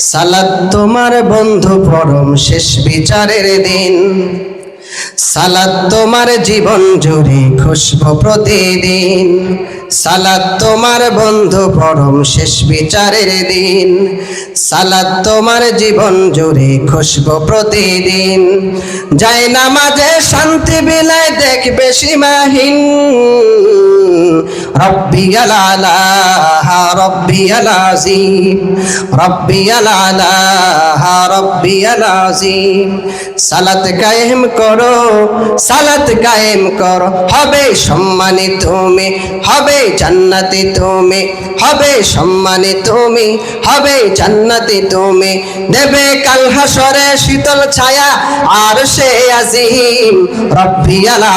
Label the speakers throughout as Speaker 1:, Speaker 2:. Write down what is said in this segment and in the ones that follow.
Speaker 1: সালাদ তোমার বন্ধু পরম শেষ বিচারের দিন। সালাদ তোমার জীবন জুড়ে খুশব প্রতিদিন। সালাদ তোমার বন্ধু পরম শেষ বিচারের দিন। সালাদ তোমার জীবন জুড়ে খুশব প্রতিদিন। যাই নামাজে শান্তি বিলায় দেখবে সীমাহীন। রব্বি আলা রব্বি আলাজিম রব্বি আলা রব্বি আলাজিম সালাত কায়েম করো, সালাত কায়েম করো। হবে সম্মানিত তুমি, হবে জান্নাতি তুমি, হবে সম্মানিত তুমি, হবে জান্নাতি তুমি। দেবে কাল হাসরে শীতল ছায়া, আর সে আজিম। রব্বি আলা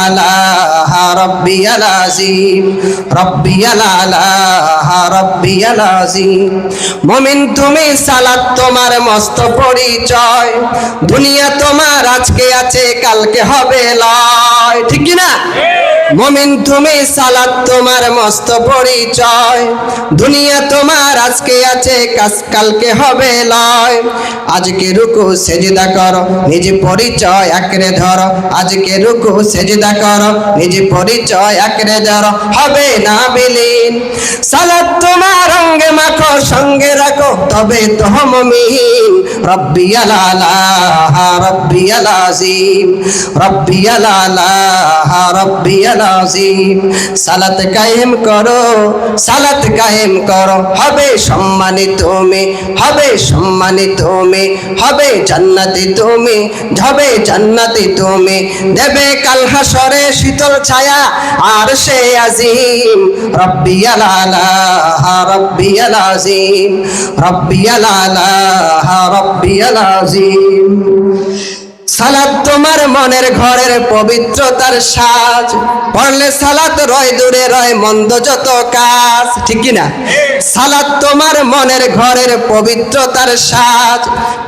Speaker 1: রব্বি আলাজিম রব্বি আলা রব্বি আলাজিম মমিন, তুমি সালাত তোমার মস্ত পরিচয়। দুনিয়া তোমার, আজকে আছে, কালকে হবে লয়। ঠিক কি না মমিন, তুমি সালাত তোমার মস্ত পরিচয়। দুনিয়া তোমার, আজকে আছে কাস- কালকে হবে লয়। আজকে রুকু সেজদা কর, নিজ পরিচয় একরে ধর। আজকে রুকু সেজদা কর, নিজ পরিচয় একরে ধর। হবে না বিলীন। সালাত তোমার অঙ্গে তবে তো মমিন রব্বি আলা রব্বি আলাজিম রব্বি আলা রব্বি আলাজিম সালাত কায়েম করো, সালাত কায়েম করো। হবে সম্মানিত তুমি, হবে সম্মানিত তুমি, হবে জান্নাতি তুমি, হবে জান্নাতি তুমি। দেবে কাল হাসরে শীতল ছায়া আর সে আজিম। রব্বি আলা রব্বি আলাজিম রব্বি আলা রব্বি আলাজিম সালাদ তোমার মনের ঘরের পবিত্রতার সাজ। পড়লে সালাত রয়, দূরে রয়, মন্দ যত কাজ। ঠিক কি না সালাদ তোমার মনের ঘরের পবিত্রতার সাজ।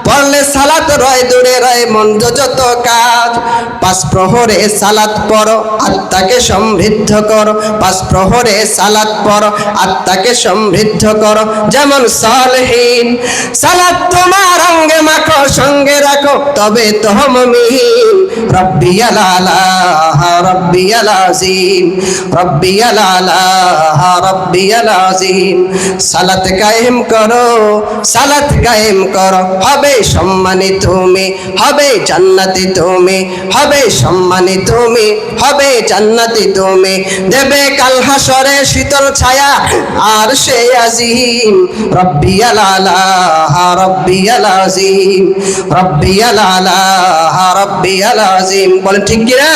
Speaker 1: পড়লে সালাত রয়, দূরে রয় মন্দ যত কাজ। পাঁচ প্রহরে সালাত পড়ো, আত্মাকে সমৃদ্ধ করো। পাঁচ প্রহরে সালাত পড়ো, আত্মাকে সমৃদ্ধ করো। যেমন সলহীন, সালাত তোমার অঙ্গে মাখো, সঙ্গে তবে তো মমিন রব্বি রব্বি আলাজিম রব্বি রব্বি আলাজিম সালাত কায়েম করো, সালাত কায়েম করো। হবে সম্মানিত তুমি, হবে জান্নাতি তুমি, হবে সম্মানিত তুমি, হবে জান্নাতি তুমি। দেবে কাল হাসরে শীতল ছায়া, আর সে আজিম। রব্বি আলা রব্বি আলাজিম রব্বি আলা রব্বিয়াল আলাজিম বলেন ঠিক কিনা?